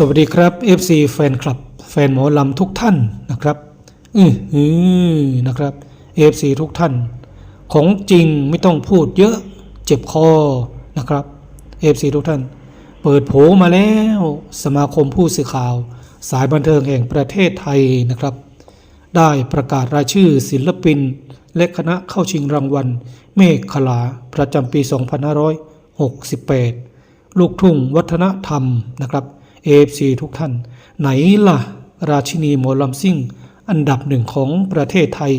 สวัสดีครับ FC แฟนคลับ แฟนหมอลำทุกท่านนะครับอือหือนะครับ FC ทุกท่าน ของจริงไม่ต้องพูดเยอะเจ็บคอนะครับ FC ทุกท่าน เปิดโผมาแล้วสมาคมผู้สื่อข่าว สายบันเทิงแห่งประเทศไทยนะครับ ได้ประกาศรายชื่อศิลปิน และคณะเข้าชิงรางวัล เมฆขลาประจำปี 2568 ลูกทุ่งวัฒนธรรมนะครับ AFC ทุกท่าน ไหนล่ะ ราชินีหมอลำซิ่ง อันดับหนึ่งของประเทศไทย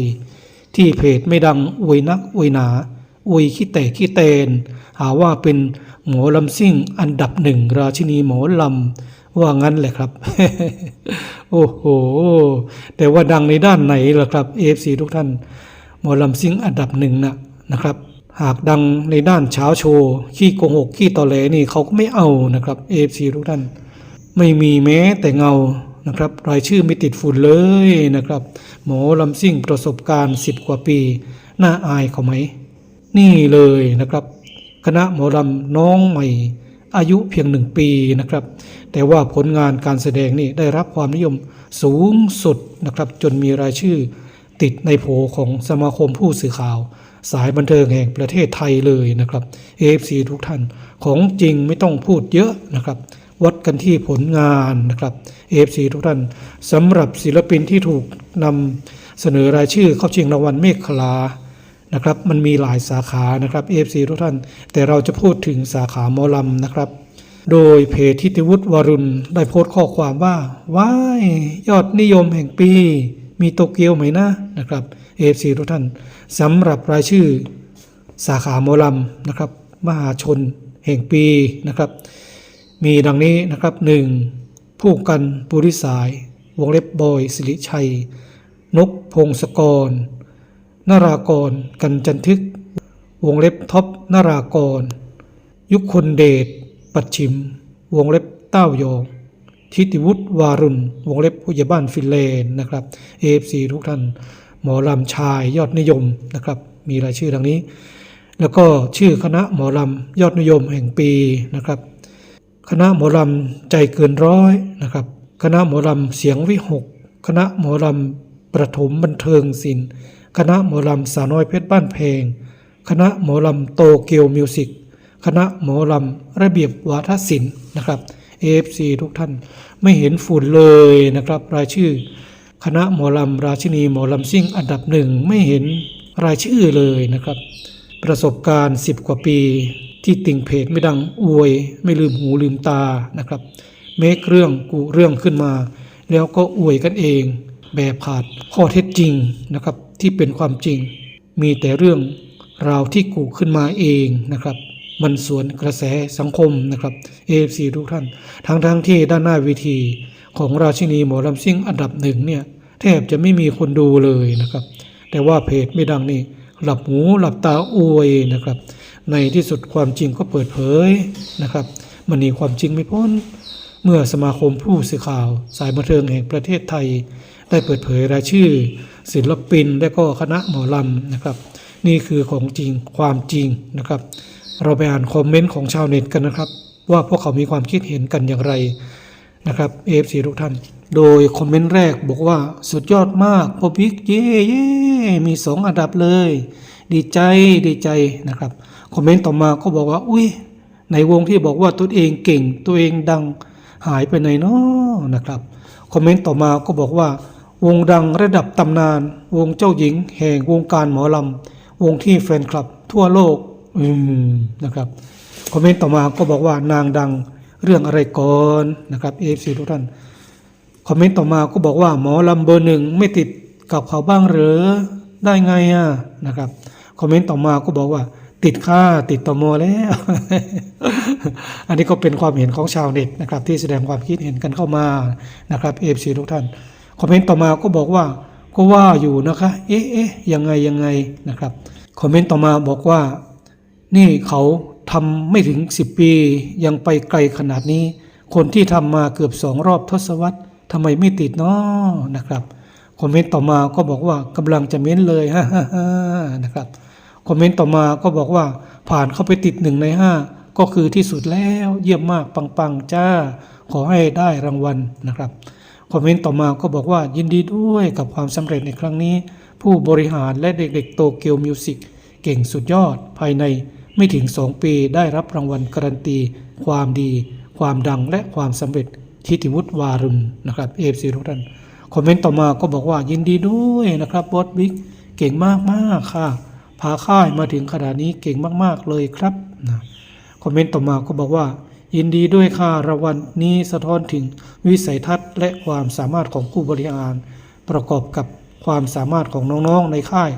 ที่เพจไม่ดังอวยนักอวยหนาอวยขี้แต่ขี้เตน หาว่าเป็นหมอลำซิ่ง อันดับหนึ่งราชินีหมอลำว่างั้นแหละครับ โอ้โห แต่ว่าดังในด้านไหนล่ะครับ AFC ทุกท่าน หมอลำซิ่งอันดับหนึ่งนะนะครับหากดังในด้านเช้าโชว์ ขี้โกหก ขี้ตอแหลนี่เขาก็ไม่เอานะครับ AFC ทุกท่าน ไม่มีแม้แต่เงานะครับรายชื่อไม่ติดฝุ่นเลยนะครับ หมอลำซิ่งประสบการณ์ 10 กว่าปี น่าอายเขาไหม นี่เลยนะครับ คณะหมอลำน้องใหม่ อายุเพียงหนึ่งปีนะครับ แต่ว่าผลงานการแสดงนี่ได้รับความนิยมสูงสุดนะครับ จนมีรายชื่อ ติดในโผของสมาคมผู้สื่อข่าว สายบันเทิงแห่งประเทศไทยเลยนะครับ AFC ทุกท่านของจริงไม่ต้องพูดเยอะนะครับ วัดกันที่ผลงานนะครับ AFC ทุกท่านสำหรับศิลปินที่ถูกนำเสนอรายชื่อเข้าชิงรางวัลเมฆคลานะครับ มันมีหลายสาขานะครับ AFC ทุกท่าน แต่เราจะพูดถึงสาขาหมอลำนะครับ โดยเพจทิติวุฒิวรุณได้โพสต์ข้อความว่าว้ายยอดนิยมแห่งปี มีโตเกียวไหมนะนะครับ AFC ทุกท่านสำหรับรายชื่อสาขาหมอลำนะครับ มหาชนแห่งปีนะครับ มีดังนี้นะครับ 1. ผู้กันปุริสาย วงเล็บบอยสิริชัย นกพงศกร นารากร กันจันทึก วงเล็บท็อปนารากร ยุคคนเดช ปัดชิม วงเล็บเต้ายองทิติวุฒิวารุณ วงเล็บผู้ใหญ่บ้านฟินแลนด์นะครับ AFC ทุกท่าน หมอลำชายยอดนิยมนะครับ มีรายชื่อดังนี้ แล้วก็ชื่อคณะหมอลำยอดนิยมแห่งปีนะครับ คณะหมอลำใจเกินร้อยนะครับ คณะหมอลำเสียงวิหก คณะหมอลำประถมบันเทิงศิลป์ คณะหมอลำสาวน้อยเพชรบ้านเพลง คณะหมอลำโตเกียวมิวสิก คณะหมอลำระเบียบวาทศิลป์นะครับ AFC ทุกท่านไม่เห็นฝุ่นเลยนะครับ รายชื่อ คณะหมอลำราชินีหมอลำซิ่งอันดับหนึ่งไม่เห็นรายชื่อเลยนะครับ ประสบการณ์ 10 กว่าปี ที่ติ่งเพจไม่ดังอวย ไม่ลืมหูลืมตานะครับเมคเรื่องกูเรื่องขึ้นมา แล้วก็อวยกันเอง แบบขาดข้อเท็จจริงนะครับ ที่เป็นความจริง มีแต่เรื่องราวที่กูขึ้นมาเองนะครับ มันสวนกระแสสังคมนะครับ AFC ทุกท่าน ทั้งทั้งๆที่ด้านหน้าเวทีของราชินีหมอลำซิ่งอันดับหนึ่งเนี่ยแทบจะไม่มีคนดูเลยนะครับ แต่ว่าเพจไม่ดังนี่หลับหูหลับตาอวยนะครับ ในที่สุดความจริงก็เปิดเผยนะครับ มันหนีความจริงไม่พ้น เมื่อสมาคมผู้สื่อข่าว สายบันเทิงแห่งประเทศไทย ได้เปิดเผยรายชื่อ ศิลปินและก็คณะหมอลำนะครับ นี่คือของจริงความจริงนะครับ เราไปอ่านคอมเมนต์ของชาวเน็ตกันนะครับ ว่าพวกเขามีความคิดเห็นกันอย่างไรนะครับ AFC ทุกท่าน โดยคอมเมนต์แรกบอกว่าสุดยอดมากพอพิกเย่เย่มีสองอันดับเลย ดีใจดีใจนะครับคอมเมนต์ต่อมาก็บอกว่าอุ้ยในวงที่บอกว่าตัวเองเก่งตัวเองดังหายไปไหนเนาะนะครับคอมเมนต์ต่อมาก็บอกว่า วงดังระดับตำนาน วงเจ้าหญิง แห่งวงการหมอลำวงที่แฟนคลับ ทั่วโลกอืมนะครับคอมเมนต์ต่อมาก็บอกว่านางดังเรื่องอะไรก่อนนะครับเอฟซีทุกท่านคอมเมนต์ต่อมาก็บอกว่าหมอลำเบอร์หนึ่งไม่ติดกับเขาบ้างหรือได้ไงอะนะครับ คอมเมนต์ต่อมาก็บอกว่า ติดค่าติดต่อมอแล้ว อันนี้ก็เป็นความเห็นของชาวเน็ตนะครับ ที่แสดงความคิดเห็นกันเข้ามานะครับเอฟซีทุกท่านคอมเมนต์ต่อมาก็บอกว่าก็ว่าอยู่นะคะ เอ๊ะเอ๊ะยังไงยังไงนะครับคอมเมนต์ต่อมาบอกว่า นี่เขาทำไม่ถึง 10 ปี ยังไปไกลขนาดนี้ คนที่ทำมาเกือบสองรอบทศวรรษทำไมไม่ติดเนาะนะครับคอมเมนต์ต่อมาก็บอกว่ากำลังจะเม้นเลยฮ่าฮ่าฮ่านะครับ คอมเมนต์ต่อมาก็บอกว่าผ่านเข้าไปติดหนึ่งในห้าก็คือที่สุดแล้วเยี่ยมมากปังๆจ้า ขอให้ได้รางวัลนะครับคอมเมนต์ต่อมาก็บอกว่ายินดีด้วยกับความสำเร็จในครั้งนี้ ผู้บริหารและเด็กๆโตเกียวมิวสิกเก่งสุดยอดภายในไม่ถึง 2 ปีได้รับรางวัลการันตี ความดี ความดังและความสำเร็จทิติวุฒิวารุณนะครับเอฟซีทุกท่านคอมเมนต์ต่อมาก็บอกว่ายินดีด้วยนะครับบอสบิ๊กเก่งมากๆค่ะ พาค่ายมาถึงขนาดนี้เก่งมาก ๆ เลยครับนะคอมเมนต์ต่อมาก็บอกว่า ยินดีด้วยค่ะรางวัลนี้สะท้อนถึงวิสัยทัศน์ และความสามารถของผู้บริหาร ประกอบกับความสามารถของน้องๆในค่าย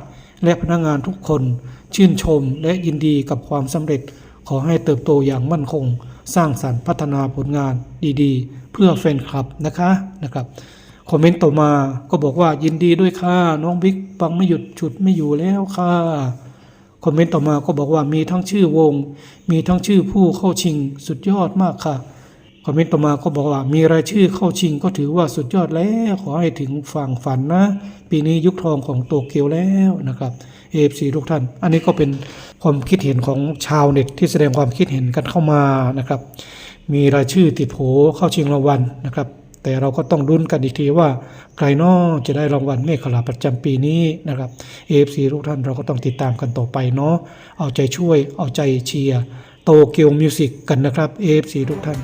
และพนักงานทุกคน ชื่นชมและยินดีกับความสำเร็จ ขอให้เติบโตอย่างมั่นคง สร้างสรรค์พัฒนาผลงานดีๆ เพื่อแฟนคลับนะคะนะครับ คอมเมนต์ต่อมาก็บอกว่ายินดีด้วยค่ะน้องบิ๊กฟังไม่หยุดฉุดไม่อยู่แล้วค่ะคอมเมนต์ต่อมาก็บอกว่ามีทั้งชื่อวง มีทั้งชื่อผู้เข้าชิงสุดยอดมากค่ะคอมเมนต์ต่อมาก็บอกว่ามีรายชื่อเข้าชิงก็ถือว่าสุดยอดแล้วขอให้ถึงฝั่งฝันนะ ปีนี้ยุคทองของโตเกียวแล้วนะครับเอฟซีทุกท่าน อันนี้ก็เป็นความคิดเห็นของชาวเน็ตที่แสดงความคิดเห็นกันเข้ามานะครับ มีรายชื่อติดโผเข้าชิงรางวัลนะครับ แต่เราก็ต้องรุนกันอีกทีว่าใครนอจะได้รางวัลเมฆขลาประจำปีนี้นะครับเอฟซีทุกท่านเราก็ต้องติดตามกันต่อไปเนาะเอาใจช่วยเอาใจเชียร์โตเกียวมิวสิกกันนะครับเอฟซีทุกท่าน